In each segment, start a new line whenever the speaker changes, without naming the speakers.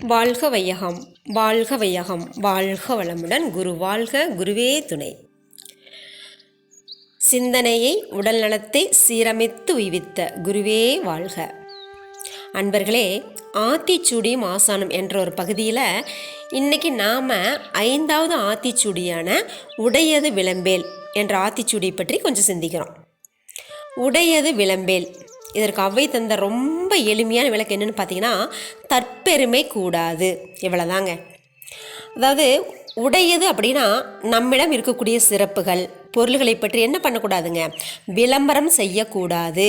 வாழ்க வையகம் வாழ்க வையகம் வாழ்க வளமுடன் குரு வாழ்க குருவே துணை. சிந்தனையை உடல் நலத்தை சீரமைத்து உய்வித்த குருவே வாழ்க. அன்பர்களே ஆத்திச்சூடி மாசானம் என்ற ஒரு பகுதியில் இன்னைக்கு நாம் ஐந்தாவது ஆத்திச்சூடியான உடையது விளம்பேல் என்ற ஆத்திச்சூடி பற்றி கொஞ்சம் சிந்திக்கிறோம். உடையது விளம்பேல் இதற்கு அவ்வை தந்த ரொம்ப எளிமையான விளக்கு என்னென்னு பார்த்தீங்கன்னா தற்பெருமை கூடாது. இவ்வளோதாங்க அதாவது உடையது அப்படின்னா நம்மிடம் இருக்கக்கூடிய சிறப்புகள் பொருள்களை பற்றி என்ன பண்ணக்கூடாதுங்க? விளம்பரம் செய்யக்கூடாது.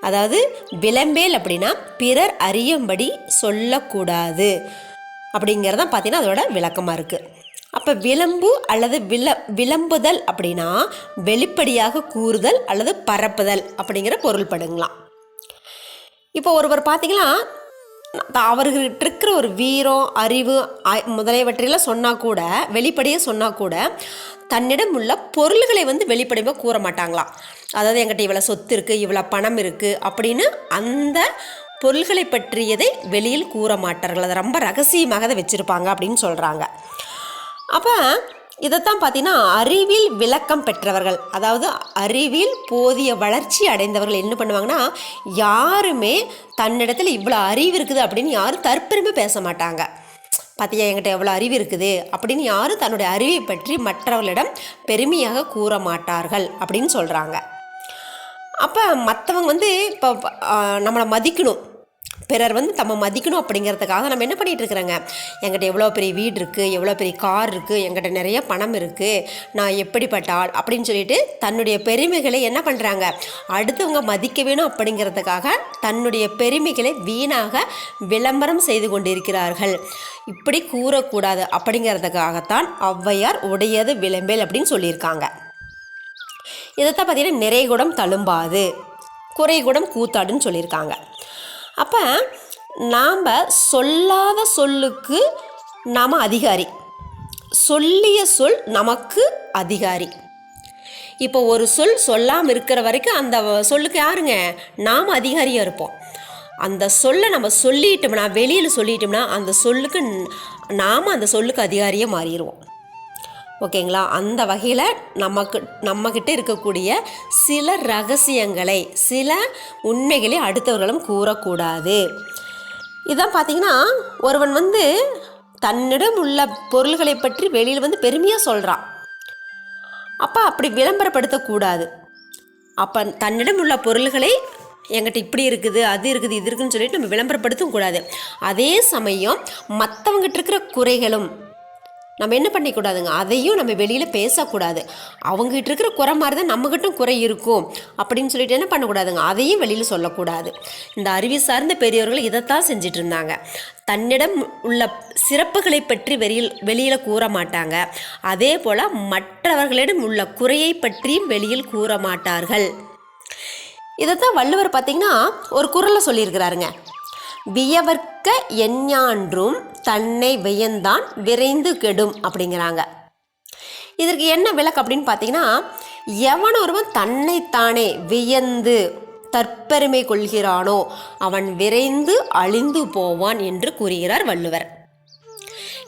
அதாவது விளம்பேல் அப்படின்னா பிறர் அறியும்படி சொல்லக்கூடாது. அப்படிங்கிறதான் பார்த்தீங்கன்னா அதோட விளக்கமாக இருக்குது அப்போ விளம்பு அல்லது விள விளம்புதல் அப்படின்னா வெளிப்படையாக கூறுதல் அல்லது பரப்புதல் அப்படிங்கிற பொருள்படுங்களாம். இப்போ ஒருவர் பார்த்தீங்கன்னா அவர்கிட்ட இருக்கிற ஒரு வீரம் அறிவு முதலியவற்றையெல்லாம் சொன்னால் கூட வெளிப்படையாக சொன்னால் கூட தன்னிடம் உள்ள பொருள்களை வந்து வெளிப்படையாக கூற மாட்டாங்களாம் அதாவது என்கிட்ட இவ்வளோ சொத்து இருக்குது இவ்வளோ பணம் இருக்குது அப்படின்னு அந்த பொருள்களை பற்றியதை வெளியில் கூற மாட்டார்கள். அதை ரொம்ப ரகசியமாக அதை வச்சுருப்பாங்க அப்படின்னு சொல்கிறாங்க அப்போ இதைத்தான் பார்த்தீங்கன்னா அறிவில் விளக்கம் பெற்றவர்கள் அதாவது அறிவில் போதிய வளர்ச்சி அடைந்தவர்கள் என்ன பண்ணுவாங்கன்னா யாருமே தன்னிடத்தில் இவ்வளோ அறிவு இருக்குது அப்படின்னு யாரும் தற்பெருமை பேச மாட்டாங்க. பார்த்தியா என்கிட்ட எவ்வளோ அறிவு இருக்குது அப்படின்னு யாரும் தன்னுடைய அறிவை பற்றி மற்றவர்களிடம் பெருமையாக கூற மாட்டார்கள் அப்படின்னு சொல்கிறாங்க அப்போ மற்றவங்க வந்து இப்போ நம்மளை மதிக்கணும். பிறர் வந்து நம்ம மதிக்கணும் அப்படிங்கிறதுக்காக நம்ம என்ன பண்ணிகிட்டு எங்கிட்ட எவ்வளோ பெரிய வீடு இருக்குது எவ்வளோ பெரிய கார் இருக்குது எங்கிட்ட நிறைய பணம் இருக்குது நான் எப்படிப்பட்ட ஆள்? அப்படின்னு சொல்லிட்டு தன்னுடைய பெருமைகளை என்ன பண்ணுறாங்க அடுத்தவங்க மதிக்க வேணும் அப்படிங்கிறதுக்காக தன்னுடைய பெருமைகளை வீணாக விளம்பரம் செய்து கொண்டிருக்கிறார்கள். இப்படி கூறக்கூடாது அப்படிங்கிறதுக்காகத்தான் ஔவையார் உடையது விளம்பல் அப்படின்னு சொல்லியிருக்காங்க. இதைத்தான் பார்த்தீங்கன்னா நிறைகுடம் தழும்பாது குறைகுடம் கூத்தாடுன்னு சொல்லியிருக்காங்க. அப்போ நாம் சொல்லாத சொல்லுக்கு நாம் அதிகாரி. சொல்லிய சொல் நமக்கு அதிகாரி. இப்போ ஒரு சொல் சொல்லாமல் இருக்கிற வரைக்கும் அந்த சொல்லுக்கு யாருங்க? நாம் அதிகாரியாக இருப்போம். அந்த சொல்லை நம்ம சொல்லிட்டோம்னா வெளியில் சொல்லிட்டோம்னா அந்த சொல்லுக்கு நாம் அந்த சொல்லுக்கு அதிகாரியாக மாறிடுவோம். ஓகேங்களா? அந்த வகையில் நமக்கு நம்மக்கிட்ட இருக்கக்கூடிய சில ரகசியங்களை சில உண்மைகளை அடுத்தவர்களும் கூறக்கூடாது. இதான் பார்த்தீங்கன்னா ஒருவன் வந்து தன்னிடம் உள்ள பொருள்களை பற்றி வெளியில் வந்து பெருமையாக சொல்கிறான் அப்போ அப்படி விளம்பரப்படுத்தக்கூடாது அப்போ தன்னிடம் உள்ள பொருள்களை எங்கிட்ட இப்படி இருக்குது அது இருக்குது இது இருக்குதுன்னு சொல்லிட்டு நம்ம விளம்பரப்படுத்தவும் கூடாது. அதே சமயம் மற்றவங்கிட்ட இருக்கிற குறைகளும் நம்ம என்ன பண்ணிக்கூடாதுங்க? அதையும் நம்ம வெளியில் பேசக்கூடாது. அவங்ககிட்ட இருக்கிற குறை மாதிரி தான் நம்மகிட்டும் குறை இருக்கும். அப்படின்னு சொல்லிட்டு என்ன பண்ணக்கூடாதுங்க? அதையும் வெளியில் சொல்லக்கூடாது. இந்த அறிவு சார்ந்த பெரியவர்கள் இதைத்தான் செஞ்சிட்டு இருந்தாங்க தன்னிடம் உள்ள சிறப்புகளை பற்றி வெளியில் வெளியில் கூற மாட்டாங்க. அதே போல் மற்றவர்களிடம் உள்ள குறையை பற்றியும் வெளியில் கூற மாட்டார்கள். இதைத்தான் வள்ளுவர் பார்த்திங்கன்னா ஒரு குரலை சொல்லியிருக்கிறாருங்க. வியவர்க்க எஞ்ஞான்றும் தன்னை வியந்தான் விரைந்து கெடும் அப்படிங்கிறாங்க. இதற்கு என்ன விளக்கு அப்படின்னு பார்த்தீங்கன்னா எவன் ஒருவன் தன்னைத்தானே வியந்து தற்பெருமை கொள்கிறானோ அவன் விரைந்து அழிந்து போவான் என்று கூறுகிறார் வள்ளுவர்.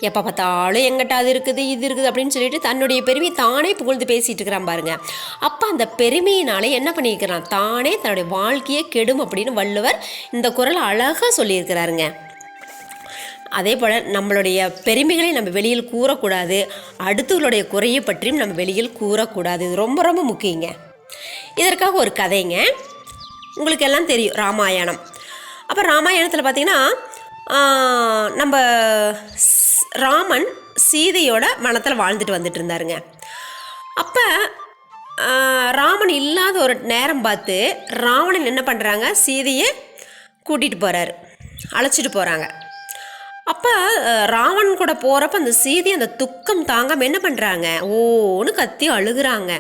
எப்போ பார்த்தாலும் எங்கிட்ட அது இருக்குது இது இருக்குது அப்படின்னு சொல்லிட்டு தன்னுடைய பெருமை தானே புகழ்ந்து பேசிட்டு இருக்கிறான் பாருங்க. அப்போ அந்த பெருமையினாலே என்ன பண்ணியிருக்கிறான்? தானே தன்னுடைய வாழ்க்கையை கெடும் அப்படின்னு வள்ளுவர் இந்த குரல் அழகாக சொல்லியிருக்கிறாருங்க. அதே போல் நம்மளுடைய பெருமைகளை நம்ம வெளியில் கூறக்கூடாது அடுத்தவர்களுடைய குறையை பற்றியும் நம்ம வெளியில் கூறக்கூடாது. இது ரொம்ப ரொம்ப முக்கியங்க. இதற்காக ஒரு கதைங்க. உங்களுக்கு எல்லாம் தெரியும் ராமாயணம். அப்போ ராமாயணத்தில் பார்த்திங்கன்னா நம்ம ஸ்- ராமன் சீதையோட வனத்தில் வாழ்ந்துட்டு வந்துட்டு இருந்தாருங்க. அப்போ ராமன் இல்லாத ஒரு நேரம் பார்த்து ராவணன் என்ன பண்ணுறாங்க சீதையை கூட்டிகிட்டு போகிறாரு அழைச்சிட்டு போகிறாங்க அப்போ ராவன் கூட போகிறப்ப அந்த சீதை அந்த துக்கம் தாங்காமல் என்ன பண்ணுறாங்க ஓன்னு கத்தி அழுகுறாங்க.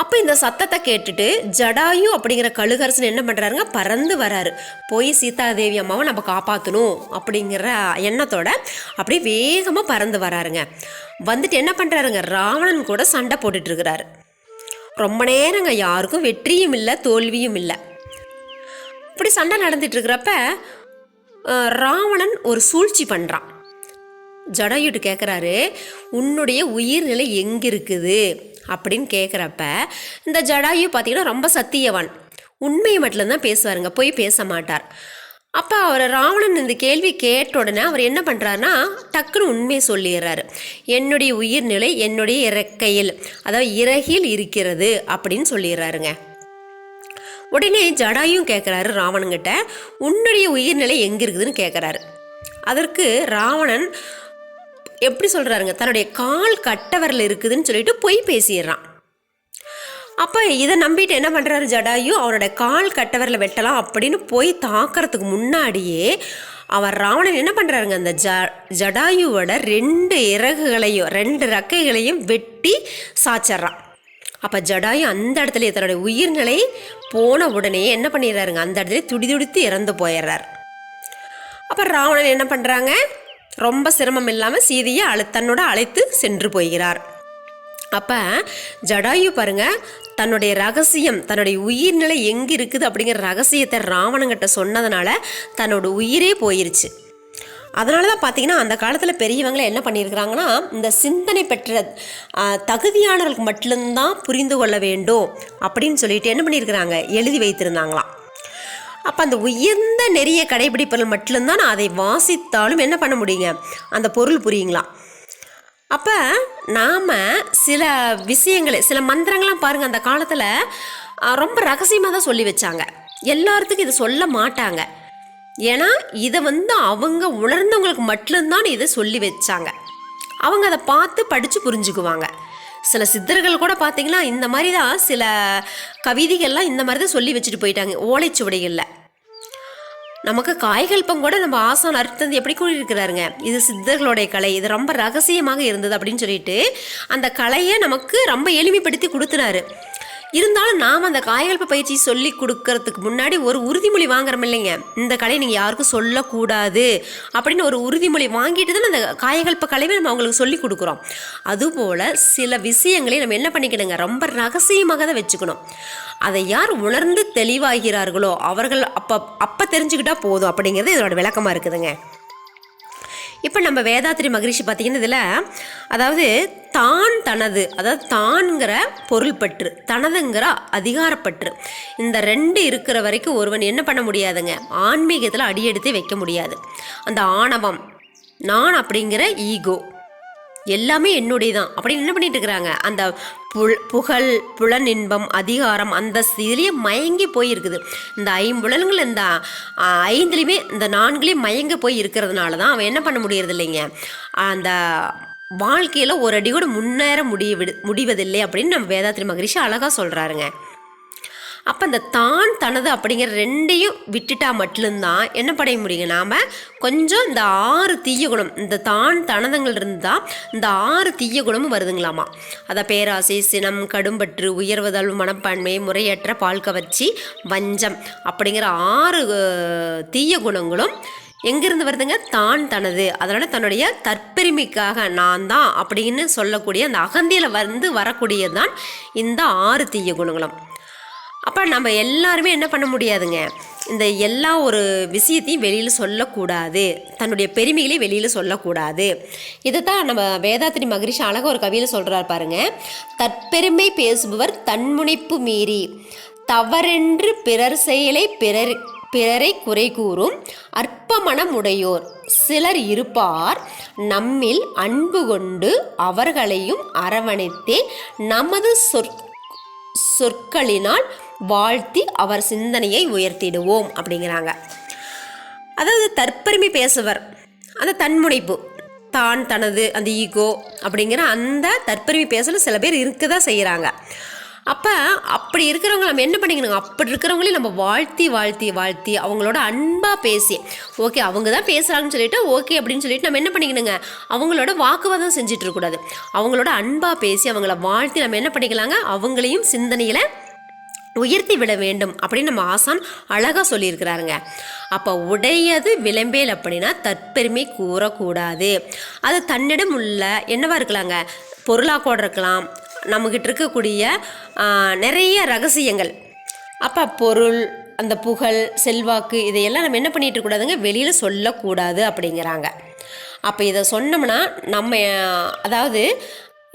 அப்போ இந்த சத்தத்தை கேட்டுட்டு ஜடாயு அப்படிங்கிற கழுகரசன் என்ன பண்ணுறாருங்க பறந்து வராரு. போய் சீதாதேவி அம்மாவை நம்ம காப்பாற்றணும் அப்படிங்கிற எண்ணத்தோட அப்படியே வேகமாக பறந்து வராருங்க. வந்துட்டு என்ன பண்ணுறாருங்க ராவணன் கூட சண்டை போட்டுட்ருக்கிறாரு. ரொம்ப நேரங்க யாருக்கும் வெற்றியும் இல்லை தோல்வியும் இல்லை. இப்படி சண்டை நடந்துட்டுருக்கிறப்ப ராவணன் ஒரு சூழ்ச்சி பண்ணுறான் ஜடாயுட்டு கேட்குறாரு உன்னுடைய உயிர்நிலை எங்கே இருக்குது அப்படின்னு கேட்குறப்ப இந்த ஜடாயு பார்த்தீங்கன்னா ரொம்ப சத்தியவான். உண்மையை மட்டும்தான் பேசுவாருங்க போய் பேச மாட்டார். அப்போ அவர் ராவணன் இந்த கேள்வி கேட்ட உடனே அவர் என்ன பண்ணுறாருன்னா டக்குன்னு உண்மையை சொல்லிடுறாரு. என்னுடைய உயிர்நிலை என்னுடைய இறக்கையில் அதாவது இறகில் இருக்கிறது அப்படின்னு சொல்லிடுறாருங்க. உடனே ஜடாயும் கேட்குறாரு ராவணங்கிட்ட உன்னுடைய உயிர்நிலை எங்கே இருக்குதுன்னு கேட்குறாரு அதற்கு ராவணன் எப்படி சொல்கிறாருங்க தன்னுடைய கால் கட்டவரில் இருக்குதுன்னு சொல்லிட்டு பொய் பேசிடுறான். அப்போ இதை நம்பிட்டு என்ன பண்ணுறாரு ஜடாயு? அவனோட கால் கட்டவரில் வெட்டலாம் அப்படின்னு போய் தாக்கிறதுக்கு முன்னாடியே அவர் ராவணன் என்ன பண்ணுறாருங்க அந்த ஜ ஜடாயுவோட ரெண்டு இறகுகளையும் ரெண்டு ரக்கைகளையும் வெட்டி சாச்சிட்றான். அப்போ ஜடாயு அந்த இடத்துல தன்னுடைய உயிர்நிலை போன உடனே என்ன பண்ணிடுறாருங்க? அந்த இடத்துல துடி துடித்து இறந்து போயிடுறார். அப்போ ராவணன் என்ன பண்ணுறாங்க ரொம்ப சிரமம் இல்லாமல் சீதையை அழை தன்னோட அழைத்து சென்று போகிறார். அப்போ ஜடாயு பாருங்க தன்னுடைய ரகசியம் தன்னுடைய உயிர்நிலை எங்கே இருக்குது அப்படிங்கிற ரகசியத்தை ராவணங்கிட்ட சொன்னதுனால தன்னோட உயிரே போயிருச்சு. அதனால தான் பார்த்தீங்கன்னா அந்த காலத்தில் பெரியவங்களை என்ன பண்ணியிருக்கிறாங்கன்னா இந்த சிந்தனை பெற்ற தகுதியானவர்களுக்கு மட்டும்தான் புரிந்து கொள்ள வேண்டும் அப்படின்னு சொல்லிட்டு என்ன பண்ணியிருக்கிறாங்க எழுதி வைத்திருந்தாங்களாம். அப்போ அந்த உயர்ந்த நெறிய கடைபிடிப்பதில் மட்டும்தான் அதை வாசித்தாலும் என்ன பண்ண முடியுங்க? அந்த பொருள் புரியுங்களா? அப்போ நாம் சில விஷயங்களை சில மந்திரங்கள்லாம் பாருங்கள் அந்த காலத்தில் ரொம்ப ரகசியமாக தான் சொல்லி வச்சாங்க. எல்லாத்துக்கும் இதை சொல்ல மாட்டாங்க. ஏன்னா இதை வந்து அவங்க உணர்ந்தவங்களுக்கு மட்டும்தான் இதை சொல்லி வச்சாங்க. அவங்க அதை பார்த்து படித்து புரிஞ்சுக்குவாங்க. சில சித்தர்கள் கூட பார்த்தீங்கன்னா இந்த மாதிரி தான் சில கவிதைகள்லாம் இந்த மாதிரி தான் சொல்லி வச்சுட்டு போயிட்டாங்க. ஓலைச்சுவடிகளில் நமக்கு காய்கல்பம் கூட நம்ம ஆசான் அர்த்தந்து எப்படி கூறியிருக்கிறாருங்க? இது சித்தர்களுடைய கலை. இது ரொம்ப ரகசியமாக இருந்தது அப்படின்னு சொல்லிட்டு அந்த கலையை நமக்கு ரொம்ப எளிமைப்படுத்தி கொடுத்துனாரு. இருந்தாலும் நாம் அந்த காயகல்ப பயிற்சி சொல்லி கொடுக்கறதுக்கு முன்னாடி ஒரு உறுதிமொழி வாங்குறோம் இல்லைங்க இந்த கலையை நீங்கள் யாருக்கும் சொல்லக்கூடாது அப்படின்னு ஒரு உறுதிமொழி வாங்கிட்டு தான் அந்த காயகல்ப கலையை நம்ம அவங்களுக்கு சொல்லி கொடுக்குறோம். அதுபோல் சில விஷயங்களை நம்ம என்ன பண்ணிக்கணுங்க? ரொம்ப ரகசியமாக தான் வச்சுக்கணும். அதை யார் உணர்ந்து தெளிவாகிறார்களோ அவர்கள் அப்போ அப்போ தெரிஞ்சுக்கிட்டா போதும் அப்படிங்கிறது இதோட விளக்கமாக இருக்குதுங்க. இப்போ நம்ம வேதாத்திரி மகரிஷி பார்த்தீங்கன்னா இதில் அதாவது தான் தனது அதாவது தான்ங்கிற பொருள் பற்று தனதுங்கிற அதிகாரப்பற்று. இந்த ரெண்டு இருக்கிற வரைக்கும் ஒருவன் என்ன பண்ண முடியாதுங்க? ஆன்மீகத்தில் அடியெடுத்து வைக்க முடியாது. அந்த ஆணவம் நான் அப்படிங்கிற ஈகோ. எல்லாமே என்னுடைய தான் அப்படின்னு என்ன பண்ணிட்டு இருக்கிறாங்க அந்த புல் புகழ் புலனின்பம் அதிகாரம் அந்த இதுலேயே மயங்கி போயிருக்குது. இந்த ஐம்புலன்கள் இந்த ஐந்துலேயுமே இந்த நான்குலேயும் மயங்கி போய் இருக்கிறதுனால தான் அவன் என்ன பண்ண முடியறது இல்லைங்க? அந்த வாழ்க்கையில் ஒரு அடி கூட முன்னேற முடிய விடு முடிவதில்லை அப்படின்னு நம்ம வேதாத்திரி மகரிஷி அழகாக சொல்கிறாருங்க அப்போ இந்த தான் தனது அப்படிங்கிற ரெண்டையும் விட்டுட்டா மட்டும்தான் என்ன படைய முடியுங்க? நாம் கொஞ்சம் இந்த ஆறு தீய குணம் இந்த தான் தனதங்கள் இருந்தால் இந்த ஆறு தீய குணமும் வருதுங்களாமா? அதை பேராசை சினம் கடும்பற்று உயர்வதழ்வு மனப்பான்மை முறையற்ற பால் கவர்ச்சி வஞ்சம் அப்படிங்கிற ஆறு தீய குணங்களும் எங்கேருந்து வருதுங்க? தான் தனது. அதனால் தன்னுடைய தற்பெருமைக்காக நான் தான் அப்படின்னு சொல்லக்கூடிய அந்த அகந்தியில் வந்து வரக்கூடியது தான் இந்த ஆறு தீய குணங்களும். அப்போ நம்ம எல்லாருமே என்ன பண்ண முடியாதுங்க? இந்த எல்லா ஒரு விஷயத்தையும் வெளியில் சொல்லக்கூடாது. தன்னுடைய பெருமைகளையும் வெளியில் சொல்லக்கூடாது. இதை தான் நம்ம வேதாத்திரி மகரிஷி அழகாக ஒரு கவியில் சொல்கிறார் பாருங்க. தற்பெருமை பேசுபவர் தன்முனைப்பு மீறி தவறென்று பிறர் செயலை பிறர் பிறரை குறை கூறும் அற்பமனம் உடையோர் சிலர் இருப்பார் நம்மில் அன்பு கொண்டு அவர்களையும் அரவணைத்தே நமது சொற் சொற்களினால் வாழ்த்தி அவர் சிந்தனையை உயர்த்திடுவோம் அப்படிங்கிறாங்க. அதாவது தற்பெருமை பேசுவர் அந்த தன்முனைப்பு தான் தனது அந்த ஈகோ அப்படிங்கிற அந்த தற்பெருமை பேசல சில பேர் இருக்க தான் செய்கிறாங்க அப்போ அப்படி இருக்கிறவங்க நம்ம என்ன பண்ணிக்கணுங்க அப்படி இருக்கிறவங்களையும் நம்ம வாழ்த்தி வாழ்த்தி வாழ்த்தி அவங்களோட அன்பாக பேசி ஓகே அவங்க தான் பேசுகிறாங்கன்னு சொல்லிட்டு ஓகே அப்படின்னு சொல்லிட்டு நம்ம என்ன பண்ணிக்கணுங்க? அவங்களோட வாக்குவாதம் செஞ்சுட்டு இருக்கக்கூடாது. அவங்களோட அன்பாக பேசி அவங்கள வாழ்த்தி நம்ம என்ன பண்ணிக்கலாங்க? அவங்களையும் சிந்தனையில் உயர்த்தி விட வேண்டும் அப்படின்னு நம்ம ஆசான் அழகாக சொல்லியிருக்கிறாருங்க. அப்போ உடையது விளம்பேல் அப்படின்னா தற்பெருமை கூறக்கூடாது. அது தன்னிடம் உள்ள என்னவா இருக்கலாங்க? பொருளாக கூட இருக்கலாம். நம்மக்கிட்ட இருக்கக்கூடிய நிறைய ரகசியங்கள். அப்போ பொருள் அந்த புகழ் செல்வாக்கு இதையெல்லாம் நம்ம என்ன பண்ணிட்டு இருக்கக்கூடாதுங்க வெளியில் சொல்லக்கூடாது அப்படிங்கிறாங்க. அப்போ இதை சொன்னோம்னா நம்ம அதாவது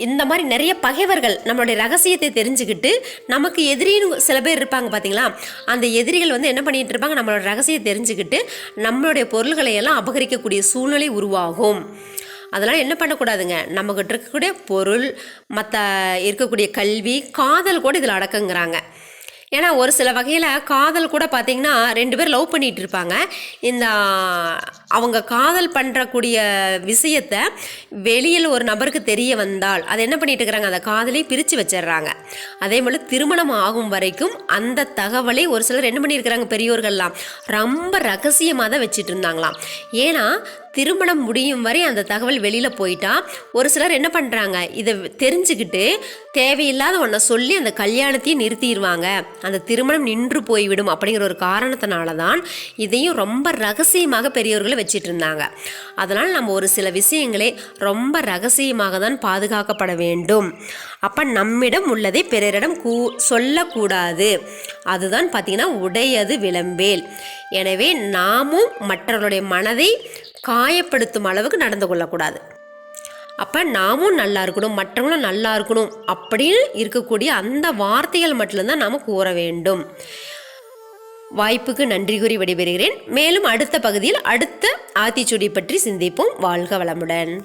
இந்த மாதிரி நிறைய பகைவர்கள் நம்மளுடைய ரகசியத்தை தெரிஞ்சுக்கிட்டு நமக்கு எதிரின்னு சில பேர் இருப்பாங்க பார்த்தீங்களா அந்த எதிரிகள் வந்து என்ன பண்ணிட்டு இருப்பாங்க? நம்மளோட ரகசியத்தை தெரிஞ்சுக்கிட்டு நம்மளுடைய பொருள்களை எல்லாம் அபகரிக்கக்கூடிய சூழ்நிலை உருவாகும். அதனால் என்ன பண்ணக்கூடாதுங்க? நம்மக்கிட்ட இருக்கக்கூடிய பொருள் மற்ற இருக்கக்கூடிய கல்வி காதல் கூட இதில் அடக்குங்கிறாங்க. ஏன்னா ஒரு சில வகையில் காதல் கூட பார்த்தீங்கன்னா ரெண்டு பேர் லவ் பண்ணிகிட்டு இருப்பாங்க. இந்த அவங்க காதல் பண்ணுறக்கூடிய விஷயத்த வெளியில் ஒரு நபருக்கு தெரிய வந்தால் அதை என்ன பண்ணிட்டு இருக்கிறாங்க? அந்த காதலை பிரித்து வச்சிடுறாங்க. அதே போல் திருமணம் ஆகும் வரைக்கும் அந்த தகவலை ஒரு சிலர் என்ன பண்ணியிருக்கிறாங்க பெரியோர்கள்லாம் ரொம்ப ரகசியமாக தான் வச்சுட்டு இருந்தாங்களாம். ஏன்னா திருமணம் முடியும் வரை அந்த தகவல் வெளியில் போயிட்டா ஒரு சிலர் என்ன பண்ணுறாங்க இதை தெரிஞ்சுக்கிட்டு தேவையில்லாத ஒன்றை சொல்லி அந்த கல்யாணத்தையும் நிறுத்திடுவாங்க. அந்த திருமணம் நின்று போய்விடும் அப்படிங்கிற ஒரு காரணத்தினால தான் இதையும் ரொம்ப ரகசியமாக பெரியவர்களை வச்சிட்டு இருந்தாங்க. அதனால் நம்ம ஒரு சில விஷயங்களை ரொம்ப ரகசியமாக தான் பாதுகாக்கப்பட வேண்டும். அப்போ நம்மிடம் உள்ளதை பிறரிடம் கூ சொல்லக்கூடாது. அதுதான் பார்த்திங்கன்னா உடையது விளம்பேல் எனவே நாமும் மற்றவர்களுடைய மனதை காயப்படுத்தும் அளவுக்கு நடந்து கொள்ளக்கூடாது. அப்போ நாமும் நல்லா இருக்கணும் மற்றவங்களும் நல்லா இருக்கணும் அப்படின்னு இருக்கக்கூடிய அந்த வார்த்தைகள் மட்டும்தான் நாம் கூற வேண்டும். வாய்ப்புக்கு நன்றி கூறி விடைபெறுகிறேன். மேலும் அடுத்த பகுதியில் அடுத்த ஆத்திச்சூடி பற்றி சிந்திப்போம். வாழ்க வளமுடன்.